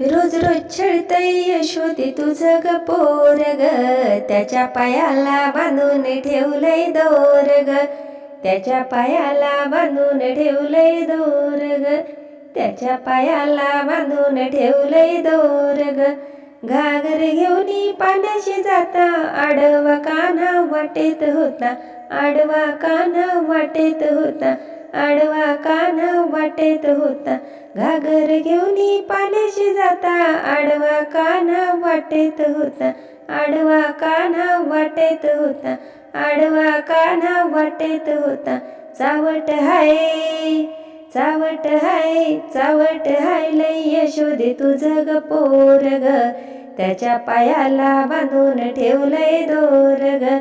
रोज रोज छळतय यशोदी तुझं ग पोर ग. त्याच्या पायाला बांधून ठेवलंय दोर ग. त्याच्या पायाला बांधून ठेवलंय दोर ग. त्याच्या पायाला बांधून ठेवलंय दोर ग. घागर घेऊन पाण्याशी जाता आडवा कान्हा वाटेत होता. आडवा कान्हा वाटेत होता. आडवा कान वाटेत होता. घागर घेऊन पाण्याशी जाता. आडवा कान वाटेत होता. आडवा कान वाटेत होता. आडवा कान वाटेत होता. चावट हाय चावट हाय चावट हाय लय यशोदे तुझं ग पोर ग. त्याच्या पायाला बांधून ठेवलंय दोर ग.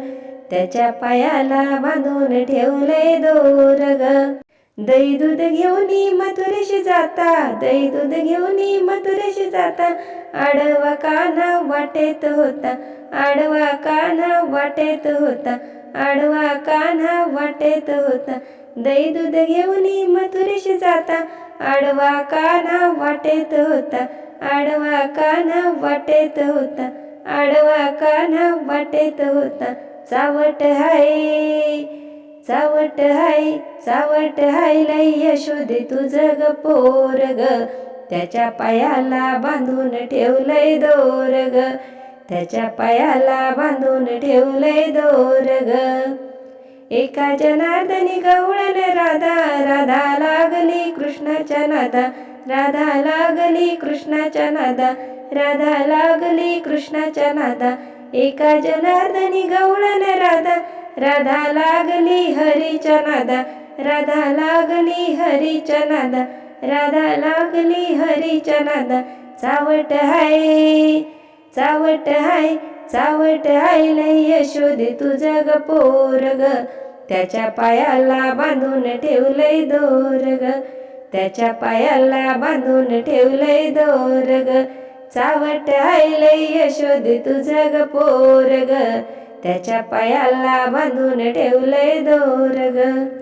त्याच्या पायाला बांधून ठेवलंय दोर ग. दही दूध घेऊन मथुरेशी जाता दही दूध घेऊन मथुरेशी जाता. आडवा कान्हा वाटेत होता आडवा कान्हा वाटेत होता आडवा कान्हा वाटेत होता. दही दूध घेऊन मथुरेशी जाता आडवा काना वाटेत होता आडवा कान्हा वाटेत होता आडवा कान्हा वाटेत होता. चावट हाय सावट हाय सावट हाय लय यशोदे तुझं ग पोर ग. त्याच्या पायाला बांधून ठेवलंय दोर ग. त्याच्या पायाला बांधून ठेवलंय दोर ग. एका जनार्दनी गवळण राधा राधा लागली कृष्णाच्या नादा. राधा लागली कृष्णाच्या नादा राधा लागली कृष्णाच्या नादा. एका जनार्दनी गवळण राधा राधा लागली हरीच्या नादा राधा लागली हरीच्या नादा राधा लागली हरीच्या नादा चावट हाय चावट हाय चावट हाय लय यशोदे तुझं ग पोर ग त्याच्या पायाला बांधून ठेवलंय दोर ग त्याच्या पायाला बांधून ठेवलंय दोर ग चावट हाय लय यशोदे तुझं ग पोर ग त्याच्या पायाला बांधून ठेवलंय दोर ग